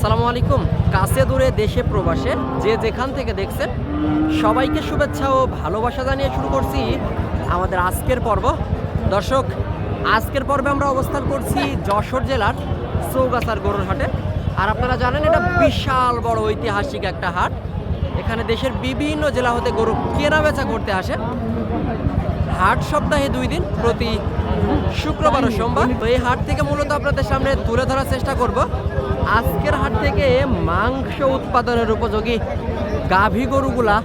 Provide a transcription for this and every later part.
আসসালামু আলাইকুম। কাছে দূরে দেশে প্রবাসে যে যেখান থেকে দেখছেন, সবাইকে শুভেচ্ছা ও ভালোবাসা জানিয়ে শুরু করছি আমাদের আজকের পর্ব। দর্শক, আজকের পর্বে আমরা অবস্থান করছি যশোর জেলার চৌগাছার গরুর হাটে। আর আপনারা জানেন, এটা বিশাল বড় ঐতিহাসিক একটা হাট। এখানে দেশের বিভিন্ন জেলা হতে গরু কেনা বেচা করতে আসে। হাট সপ্তাহে দুই দিন, প্রতি শুক্রবার ও সোমবার। তো এই হাট থেকে মূলত আপনাদের সামনে তুলে ধরার চেষ্টা করব। আজকের হাট থেকে মাংস উৎপাদনের উপযোগী গাভী গরুগুলা,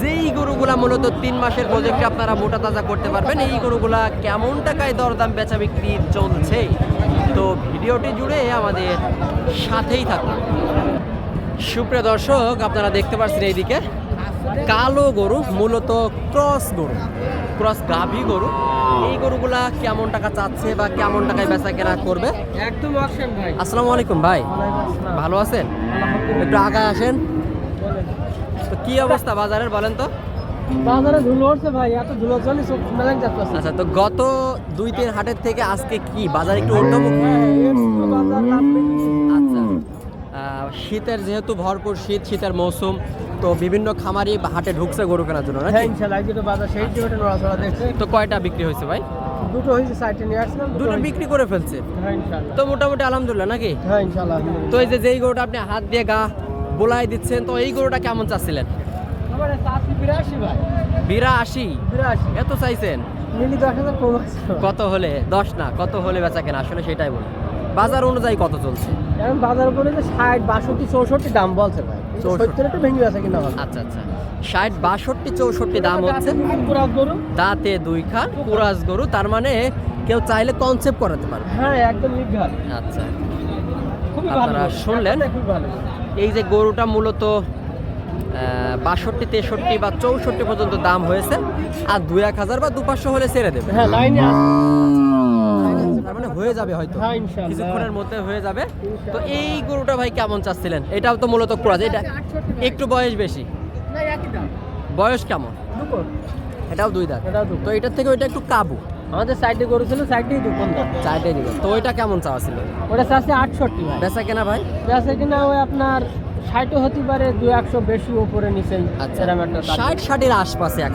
যেই গরুগুলা মূলত তিন মাসের প্রজেক্টে আপনারা মোটা তাজা করতে পারবেন, এই গরুগুলা কেমন টাকায় দরদাম বেচা বিক্রি চলছে? তো ভিডিওটি জুড়ে আমাদের সাথেই থাকুন। সুপ্রিয় দর্শক, আপনারা দেখতে পাচ্ছেন এইদিকে কালো গরু মূলত ক্রস গরু ক্রস গাভী গরু। এই গরুগুলা কেমন টাকা চাচ্ছে বা কেমন টাকায় বেচা কেনা করবে? একদম ভাই। আসসালামু আলাইকুম ভাই। ভালো আছেন? একটু আগায় আসেন। তো কি অবস্থা বাজারের বলেন তো? বাজারে ধুলো উঠছে ভাই এত ধুলো জন্য সব যাচ্ছে। আচ্ছা তো গত দুই তিন হাটের থেকে আজকে কি বাজার একটু ঊর্ধ্বমুখী বাজার আচ্ছা শীতের যেহেতু ভরপুর শীত শীতের মৌসুম তো বিভিন্ন খামারি হাটে ঢুকছে গরু কেনার জন্য হ্যাঁ নাকি ইনশাল্লাহ যেটা বাজার সেই যেটা নড়াচড়া দেখছে। তো কয়টা বিক্রি হয়েছে ভাই? দুটো হয়েছে সাইডে নিয়ে আসলাম দুটো বিক্রি করে ফেলছে? হ্যাঁ ইনশাল্লাহ তো মোটামুটি আলহামদুলিল্লাহ নাকি? হ্যাঁ ইনশাল্লাহ তো এই যে যেই গরুটা আপনি হাত দিয়ে গা বোলাই দিচ্ছেন তো এই গরুটা কেমন চাচ্ছিলেন? আমার চাষি বিরাশি ভাই। বিরা আশি বিরাশি। এত চাইছেন? কত হলে? দশ না কত হলে বেচা কেনা? আসলে সেটাই বলি। বাজার অনুযায়ী কত চলছে? এখন বাজার উপরে যে ষাট বাষট্টি চৌষট্টি দাম বলছে ভাই। সত্তর একটু ভেঙে আছে কিনা আচ্ছা আচ্ছা। ষাট বাষট্টি চৌষট্টি দাম হচ্ছে। গরু। দাঁতে দুই খান গরু। তার মানে কেউ চাইলে কনসেপ্ট করাতে পারবে। হ্যাঁ একদম নির্ঘাত। আচ্ছা। আপনারা শুনলেন? এই যে গরুটা মূলত বাষট্টি তেষট্টি বা চৌষট্টি পর্যন্ত দাম হয়েছে। আর দু এক হাজার বা দু পাঁচশো হলে ছেড়ে দেবে। হ্যাঁ লাইনে হয়ে যাবে হয়তো। হ্যাঁ, কিছুক্ষণের মধ্যে হয়ে যাবে। তো এই গরুটা ভাই কেমন চাচ্ছিলেন? এটাও তো মূলত ক্রস এটা একটু বয়স বেশি। বয়স কেমন? এটাও দুই দাঁত। এটাও তো এটার থেকে ওইটা একটু কাবু। আমাদের সাইডে গরু ছিল সাইডেই দুপুর চারটে নিবে তো ওইটা কেমন চাওয়া ছিল ওটা চাষে আটষট্টি ভাই। বেচা কেনা ভাই? বেচা কিনা ওই আপনার ষাটও হতে পারে দু একশো বেশি উপরে নিচে আচ্ছা। ষাট ষাটের আশপাশে এক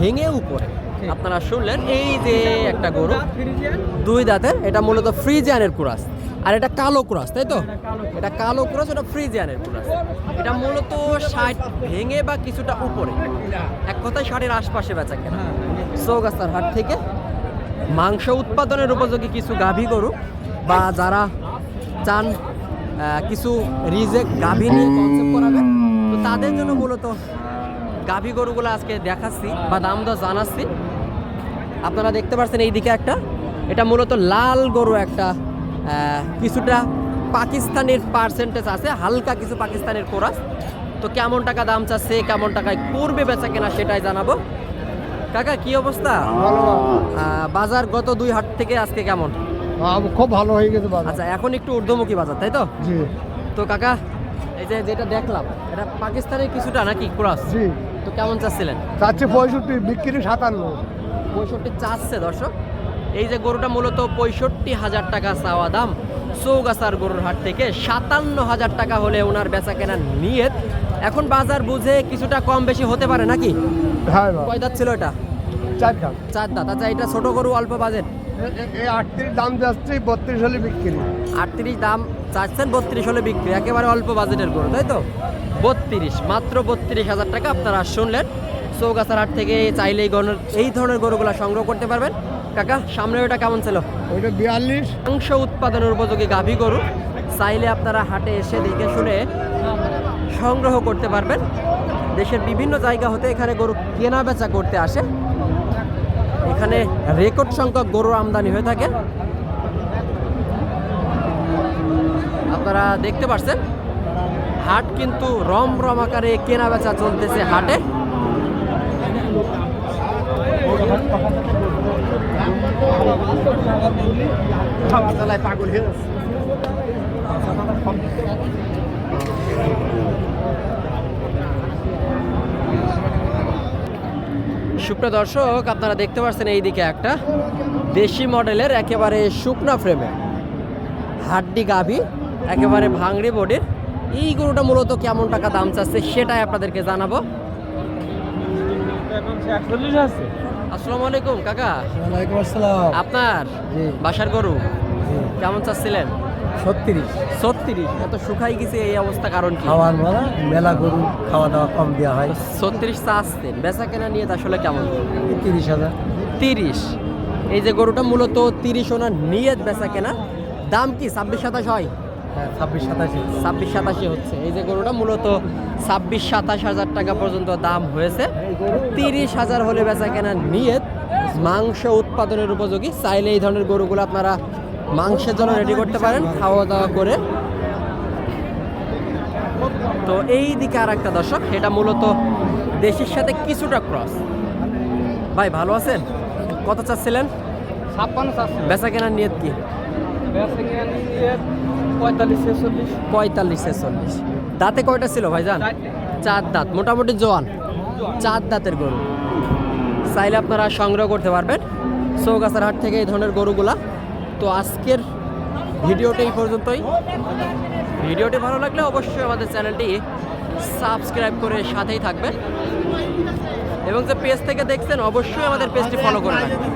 ভেঙে উপরে। আপনারা শুনলেন, এই যে একটা গরু, দুই দাঁতের, এটা মূলত ফ্রিজিয়ানের কুরাস। আর এটা কালো কুরাস, তাই তো? এটা কালো। কুরাস এটা ফ্রিজিয়ানের কুরাস। এটা মূলত ষাট ভেঙে বা কিছুটা উপরে। এক কথায় ষাটের আশপাশে বেচা কেনা। চৌগাছার হাট থেকে মাংস উৎপাদনের উপযোগী কিছু গাভী গরু বা যারা চান কিছু রিজেক্ট গাভী নিয়ে কনসেপ্ট করাবে, তো তাদের জন্য মূলত গাভী গরুগুলো আজকে দেখাচ্ছি বা দাম দর জানাচ্ছি। আপনারা দেখতে পাচ্ছেন এইদিকে একটা। এটা মূলত লাল গরু একটা কিছুটা পাকিস্তানের পার্সেন্টেজ আছে হালকা কিছু পাকিস্তানের কোরাস। তো কেমন টাকা দাম চাচ্ছে কেমন টাকায় করবে বেচা কেনা সেটাই জানাব। কাকা কি অবস্থা? বাজার গত দুই হাট থেকে আজকে কেমন? খুব ভালো হয়ে গেছে আচ্ছা এখন একটু ঊর্ধ্বমুখী বাজার তাই তো? জি। তো কাকা এই যে যেটা দেখলাম এটা পাকিস্তানের কিছুটা নাকি ক্রস? তো কেমন চাচ্ছিলেন? চাচ্ছে পঁয়ষট্টি বিক্রি সাতান্ন। পঁয়ষট্টি চাচ্ছে দর্শক। এই যে গরুটা মূলত পঁয়ষট্টি হাজার টাকা চাওয়া দাম। চৌগাছার গরুর হাট থেকে সাতান্ন হাজার টাকা হলে ওনার বেচা কেনার নিয়ত। এখন বাজার বুঝে কিছুটা কম বেশি হতে পারে নাকি? হ্যাঁ কয় দাঁত ছিল এটা? চার দাম চার দাঁত। আচ্ছা এটা ছোট গরু অল্প বাজেট? এই আটত্রিশ দাম যাচ্ছে বত্রিশ হলে বিক্রি। আটত্রিশ দাম চাচ্ছেন বত্রিশ হলে বিক্রি। একেবারে অল্প বাজেটের গরু তাই তো? বত্রিশ মাত্র বত্রিশ হাজার টাকা আপনারা শুনলেন। চৌগাছার হাট থেকে চাইলে এই গরুর এই ধরনের গরুগুলো সংগ্রহ করতে পারবেন। কাকা সামনে ওটা কেমন ছিল? ওইটা বিয়াল্লিশ। মাংস উৎপাদনের উপযোগী গাভী গরু। চাইলে আপনারা হাটে এসে দেখে শুনে সংগ্রহ করতে পারবেন। দেশের বিভিন্ন জায়গা হতে এখানে গরু কেনা বেচা করতে আসে। এখানে রেকর্ড সংখ্যক গরুর আমদানি হয়ে থাকে। আপনারা দেখতে পাচ্ছেন হাট কিন্তু রম রম আকারে কেনা বেচা চলতেছে হাটে। পাগল হয়ে যাচ্ছে। সুপ্রিয় দর্শক আপনারা দেখতে পাচ্ছেন এইদিকে একটা দেশি মডেলের একেবারে শুকনা ফ্রেমে হাড্ডি গাভি একেবারে ভাঙড়ি বডির। এই গরুটা মূলত কেমন টাকা দাম চাচ্ছে সেটাই আপনাদেরকে জানাব। একচল্লিশ আছে। আসসালামু আলাইকুম কাকা। ওয়ালাইকুম আসসালাম। আপনার বাসার গরু কেমন চাচ্ছিলেন? ছত্রিশ। ছত্রিশ? এত শুকাই গেছে এই অবস্থা কারণ কি? খাওয়ার মারা মেলা গরু খাওয়া দাওয়া কম দেওয়া হয়। ছত্রিশ চাচ্ছেন বেচা কেনা নিয়ে আসলে কেমন? তিরিশ হাজার। তিরিশ। এই যে গরুটা মূলত তিরিশ ওনার নিয়ত বেচা কেনা। দাম কি ছাব্বিশ সাতাশ হ্যাঁ? ছাব্বিশ সাতাশি। ছাব্বিশ সাতাশি হচ্ছে। এই যে গরুটা মূলত ছাব্বিশ সাতাশ হাজার টাকা পর্যন্ত দাম হয়েছে। তিরিশ হাজার হলে বেচা কেনা নিয়ত। মাংস উৎপাদনের উপযোগী। চাইলে এই ধরনের গরুগুলো আপনারা মাংসের জন্য রেডি করতে পারেন খাওয়া দাওয়া করে। তো এই দিকে আর একটা দর্শক এটা মূলত দেশের সাথে কিছুটা ক্রস ভাই ভালো আছেন? কত চাচ্ছিলেন? ছাপ্পান্ন আছে বেচা কেনার নিয়ত কি? পঁয়তাল্লিশ ছেচল্লিশ? পঁয়তাল্লিশ ছেচল্লিশ। দাঁতে কয়টা ছিল ভাইজান? চার দাঁত। মোটামুটি জোয়ান? চার দাঁতের গরু। চাইলে আপনারা সংগ্রহ করতে পারবেন চৌগাছার হাট থেকে এই ধরনের গরুগুলা। তো আজকের ভিডিওটা এই পর্যন্তই। ভিডিওটি ভালো লাগলে অবশ্যই আমাদের চ্যানেলটি সাবস্ক্রাইব করে সাথেই থাকবেন। এবং যে পেজ থেকে দেখছেন অবশ্যই আমাদের পেজটি ফলো করে রাখবেন।